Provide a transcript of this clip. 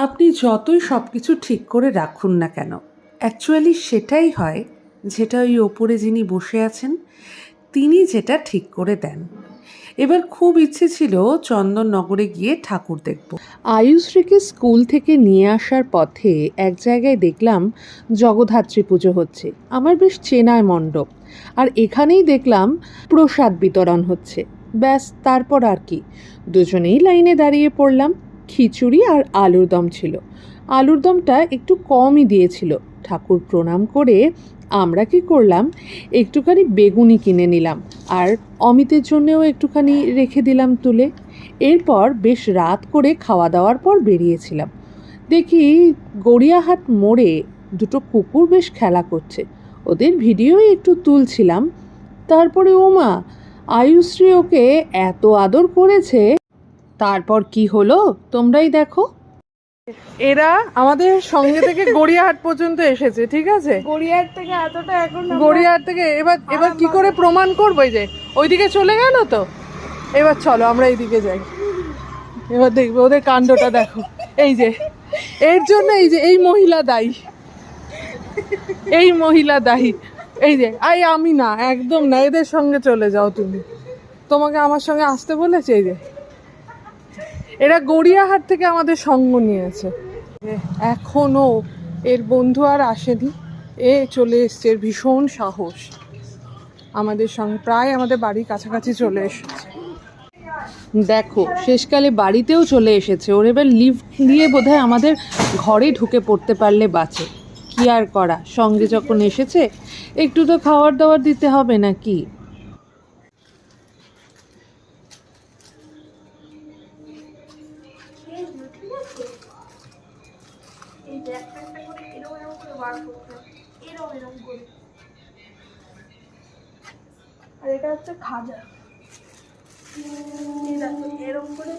আপনি যতই সব কিছু ঠিক করে রাখুন না কেন অ্যাকচুয়ালি সেটাই হয় যেটা ওই ওপরে যিনি বসে আছেন, তিনি যেটা ঠিক করে দেন। এবার খুব ইচ্ছে ছিল চন্দননগরে গিয়ে ঠাকুর দেখব। আয়ুশ্রীকে স্কুল থেকে নিয়ে আসার পথে এক জায়গায় দেখলাম জগদ্ধাত্রী পুজো হচ্ছে। আমার বেশ চেনায় মণ্ডপ। আর এখানেই দেখলাম প্রসাদ বিতরণ হচ্ছে। ব্যাস, তারপর আর কি। দুজনেই লাইনে দাঁড়িয়ে পড়লাম। খিচুড়ি আর আলুর দম ছিল। আলুর দমটা একটু কমই দিয়েছিল। ঠাকুর প্রণাম করে, আমরা কি করলাম? একটুখানি বেগুনি কিনে নিলাম আর অমিতের জন্যেও একটুখানি রেখে দিলাম তুলে। এরপর বেশ রাত করে খাওয়া দাওয়ার পর বেরিয়েছিলাম। দেখি গড়িয়াহাট মোড়ে দুটো কুকুর বেশ খেলা করছে। ওদের ভিডিওই একটু তুলছিলাম। তারপরে ওমা আয়ুশ্রী ওকে এত আদর করেছে? তারপর কি হলো? তোমরাই দেখো। এরা আমাদের সঙ্গে থেকে গড়িয়াহাট পর্যন্ত এসেছে ঠিক আছে? গড়িয়াহাট থেকে এতটা এখন গড়িয়াহাট থেকে এবার এবার কি করে প্রমাণ করব এই যে ওইদিকে চলে গেল তো? এবার চলো আমরা এইদিকে যাই। এবার দেখব ওদের কাণ্ডটা দেখো। এই যে এর জন্য এই যে এই মহিলা দায়ী। এই মহিলা দায়ী। এই যে আই আমি না একদম না এদের সঙ্গে চলে যাও তুমি। তোমাকে আমার সঙ্গে আসতে বলেছে এই যে? এরা গড়িয়াহাট থেকে আমাদের সঙ্গ নিয়েছে। এ, এখনও এর বন্ধু আর আসেনি। এ চলে এসছে ভীষণ সাহস। আমাদের সঙ্গে প্রায় আমাদের বাড়ির কাছাকাছি চলে এসেছে। দেখো শেষকালে বাড়িতেও চলে এসেছে। ওর এবার লিফট দিয়ে বোধহয় আমাদের ঘরে ঢুকে পড়তে পারলে বাঁচে। কি আর করা? সঙ্গে যখন এসেছে একটু তো খাবার দাবার দিতে হবে নাকি? এই একটা করে এরকম এরকম করে বার করতে এরম এরকম করে। আর এটা হচ্ছে খাজা। এরকম করে